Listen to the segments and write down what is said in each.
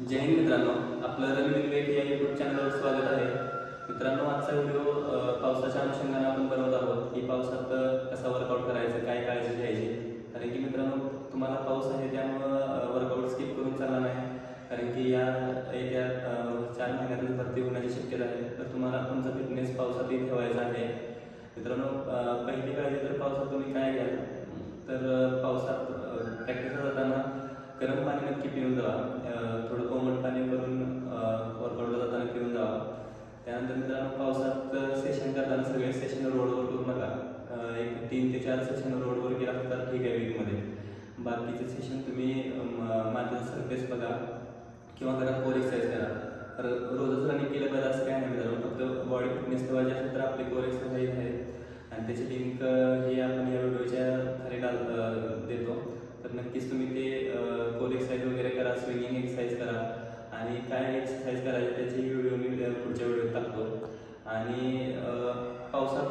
जय हिंद मित्रांनो आपलं रवी विवेक या युट्यूब चॅनलवर स्वागत आहे. मित्रांनो आजचा व्हिडिओ पावसाच्या अनुषंगाने आपण बनवत आहोत. की पावसात कसा वर्कआउट करायचं काय काळजी घ्यायची? कारण की मित्रांनो तुम्हाला पाऊस आहे त्यामुळं वर्कआउट स्किप करून चालणार नाही. कारण की या येत्या चार महिन्यातच भरती होण्याची शक्यता आहे. तर तुम्हाला तुमचा फिटनेस पावसातही ठेवायचा आहे. मित्रांनो पहिली काळजी तर पावसात तुम्ही काय घ्याल? तर पावसात प्रॅक्टिसला जाताना गरम पाणी नक्की पिऊन जावा कोमट पाणी करून वर्कआउटला जाताना पिऊन जावा. त्यानंतर मित्रांनो पावसात सेशन करताना सगळे सेशन रोडवर करू नका. एक तीन ते चार सेशन रोडवर केला तर ठीक आहे वीकमध्ये बाकीचे सेशन तुम्ही अम, सरफेस बघा किंवा घरात कोर एक्सरसाइज करा. तर रोजच रनिंग केलं पाहिजे असं काय नाही मित्रांनो. फक्त बॉडी फिटनेस ठेवायची असेल तर आपली कोर एक्सरसाइज आहे. आणि त्याची लिंक ही आपण या व्हिडिओच्या खाली डाल देतो. तर नक्कीच तुम्ही ते कोर एक्सरसाइज वगैरे करा स्विमिंग एक्सरसाइज करा. आणि काय एक्सरसाइज करायचे त्याची व्हिडिओ मी पुढच्या व्हिडिओत टाकतो. आणि पावसात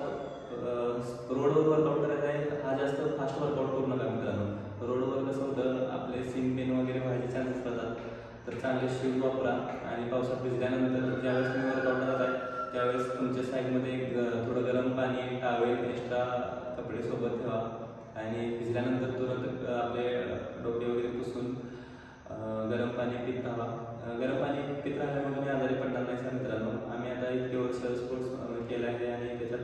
रोडवर वर्कआउट करायचा आहे हा जास्त फास्ट वर्कआउट करू नका मित्रांनो. रोडवर कसं होतं आपले सीन पेन वगैरे व्हायचे चान्सेस राहतात तर चांगले शूज वापरा आणि पावसात भिजल्यानंतर ज्यावेळेस तुम्ही वर्कआउट करत आहे त्यावेळेस तुमच्या साईडमध्ये एक, थोडं गरम पाणी टावेल एक्स्ट्रा कपडे सोबत ठेवा. आणि भिजल्यानंतर तुरंत आपले डोके वगैरे गरम राहिल्यामुळे तुम्ही आजारी पडणार नाही सर मित्रांनो. आम्ही आता इतके वर्ष स्पोर्ट्स केला आहे आणि त्याच्यात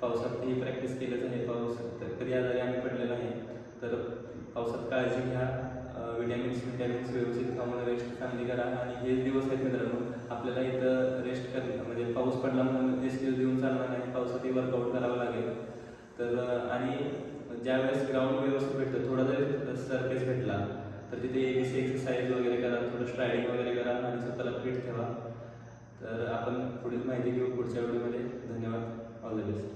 पावसातही प्रॅक्टिस केलंच आहे. पाऊस तर कधी आजारी आम्ही पडलेलो आहे. तर पावसात काळजी घ्या. विटॅमिन्स विटॅमिन्स व्यवस्थित खाऊन रेस्ट चांगली करा आणि हेच दिवस आहेत मित्रांनो. आपल्याला इथं रेस्ट कर म्हणजे पाऊस पडला म्हणून एक्सक्यूज देऊन चालणार नाही पावसातही वर्कआउट करावं लागेल. तर आणि ज्यावेळेस ग्राउंड व्यवस्थित भेटतं थोडा जरी सरफेस भेटला तर तिथे ए सी एक्सरसाइज वगैरे करा थोडं स्ट्रायडिंग वगैरे करा आणि स्वतःला फिट ठेवा तर आपण पुढील माहिती घेऊ पुढच्या व्हिडिओमध्ये धन्यवाद. All the best